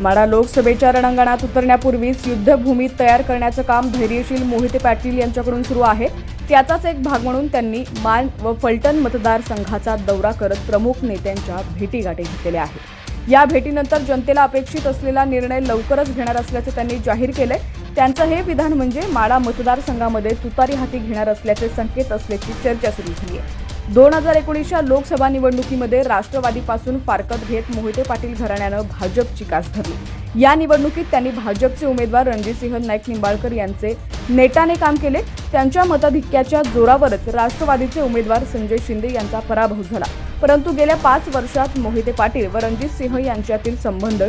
माडा लोकसभेच्या रणांगणात उतरण्यापूर्वीच युद्धभूमी तयार करण्याचं काम धैर्यशील मोहिते पाटील यांच्याकडून सुरू आहे. त्याचाच एक भाग म्हणून त्यांनी मान व फलटण मतदारसंघाचा दौरा करत प्रमुख नेत्यांच्या भेटीगाठी घेतलेल्या आहेत. या भेटीनंतर जनतेला अपेक्षित असलेला निर्णय लवकरच घेणार असल्याचं त्यांनी जाहीर केलंय. त्यांचं हे विधान म्हणजे माडा मतदारसंघामध्ये तुतारी हाती घेणार असल्याचे संकेत असल्याची चर्चा सुरू झाली आहे दोन हजार एकोणीसच्या लोकसभा निवडणुकीमध्ये राष्ट्रवादीपासून फारकत घेत मोहिते पाटील घराण्यानं भाजपची कास धरली. या निवडणुकीत त्यांनी भाजपचे उमेदवार रणजितसिंह नाईक निंबाळकर यांचे नेटाने काम केले. त्यांच्या मताधिक्याच्या जोरावरच राष्ट्रवादीचे उमेदवार संजय शिंदे यांचा पराभव झाला. परंतु गेल्या पाच वर्षात मोहिते पाटील व रणजित सिंह यांच्यातील संबंध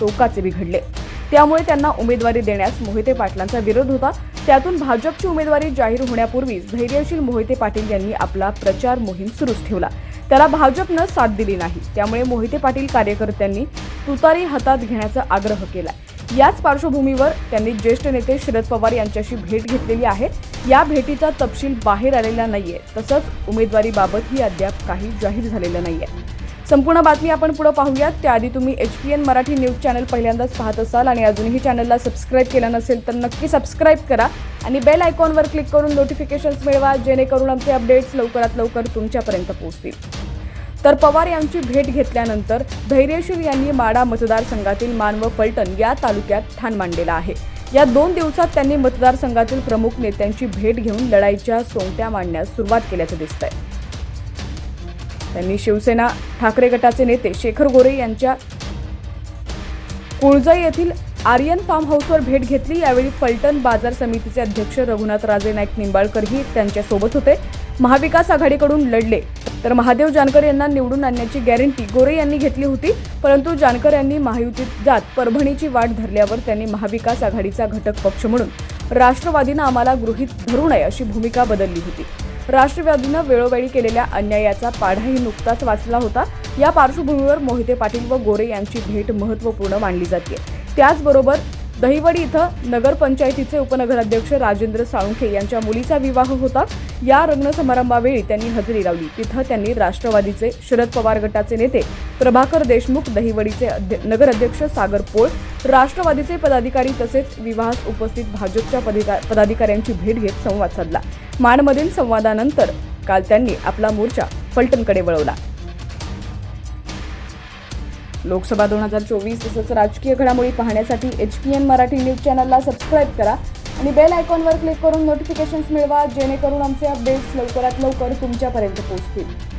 टोकाचे बिघडले. त्यामुळे त्यांना उमेदवारी देण्यास मोहिते पाटलांचा विरोध होता. त्यातून भाजपची उमेदवारी जाहीर होण्यापूर्वीच धैर्यशील मोहिते पाटील यांनी आपला प्रचार मोहीम सुरूच ठेवला. त्याला भाजपनं साथ दिली नाही. त्यामुळे मोहिते पाटील कार्यकर्त्यांनी तुतारी हातात घेण्याचा आग्रह केला याच पार्श्वभूमीवर त्यांनी ज्येष्ठ नेते शरद पवार यांच्याशी भेट घेतलेली आहे. या भेटीचा तपशील बाहेर आलेला नाहीये. तसंच उमेदवारीबाबतही अद्याप काही जाहीर झालेलं नाहीये. संपूर्ण बातमी आपण पुढे पाहूयात. त्याआधी तुम्ही H P N Marathi news channel पहिल्यांदाच पाहत असाल आणि अजूनही चॅनलला सबस्क्राईब केलं नसेल तर नक्की सबस्क्राईब करा आणि बेल आयकॉनवर क्लिक करून नोटिफिकेशन्स मिळवा जेणेकरून आमचे अपडेट्स लवकरात लवकर तुमच्यापर्यंत पोहोचतील. तर पवार यांची भेट घेतल्यानंतर धैर्यशील यांनी माडा मतदारसंघातील मान व फलटण या तालुक्यात ठाण मांडलेला आहे. या दोन दिवसात त्यांनी मतदारसंघातील प्रमुख नेत्यांची भेट घेऊन लढाईच्या सोंगट्या मांडण्यास सुरुवात केल्याचं दिसतंय. त्यांनी शिवसेना ठाकरे गटाचे नेते शेखर गोरे यांच्या कुळजाई येथील आर्यन फार्म हाऊसवर भेट घेतली. यावेळी फलटण बाजार समितीचे अध्यक्ष रघुनाथ राजे नाईक निंबाळकरही त्यांच्यासोबत होते. महाविकास आघाडीकडून लढले तर महादेव जानकर यांना निवडून आणण्याची गॅरंटी गोरे यांनी घेतली होती. परंतु जानकर यांनी महायुतीत जात परभणीची वाट धरल्यावर त्यांनी महाविकास आघाडीचा घटक पक्ष म्हणून राष्ट्रवादीनं आम्हाला गृहीत धरू नये अशी भूमिका बदलली होती. राष्ट्रवादीनं वेळोवेळी केलेल्या अन्यायाचा पाढाही नुकताच वाचला होता. या पार्श्वभूमीवर मोहिते पाटील व गोरे यांची भेट महत्त्वपूर्ण मानली जाते. त्याचबरोबर दहिवडी इथं नगरपंचायतीचे उपनगराध्यक्ष राजेंद्र साळुंखे यांच्या मुलीचा विवाह होता. या लग्न समारंभावेळी त्यांनी हजेरी लावली. तिथं त्यांनी राष्ट्रवादीचे शरद पवार गटाचे नेते प्रभाकर देशमुख दहिवडीचे अध्य- नगराध्यक्ष सागर पोळ राष्ट्रवादीचे पदाधिकारी तसेच विवाहास उपस्थित भाजपच्या पदिका- पदाधिकाऱ्यांची भेट घेत संवाद साधला. माणमधील संवादानंतर काल त्यांनी आपला मोर्चा फलटणकडे वळवला. लोकसभा दोन हजार चोवीस तसंच राजकीय घडामोडी पाहण्यासाठी H P N Marathi news चॅनलला सबस्क्राईब करा आणि बेल आयकॉनवर क्लिक करून नोटिफिकेशन्स मिळवा जेणेकरून आमचे अपडेट्स लवकरात लवकर तुमच्यापर्यंत पोहोचतील.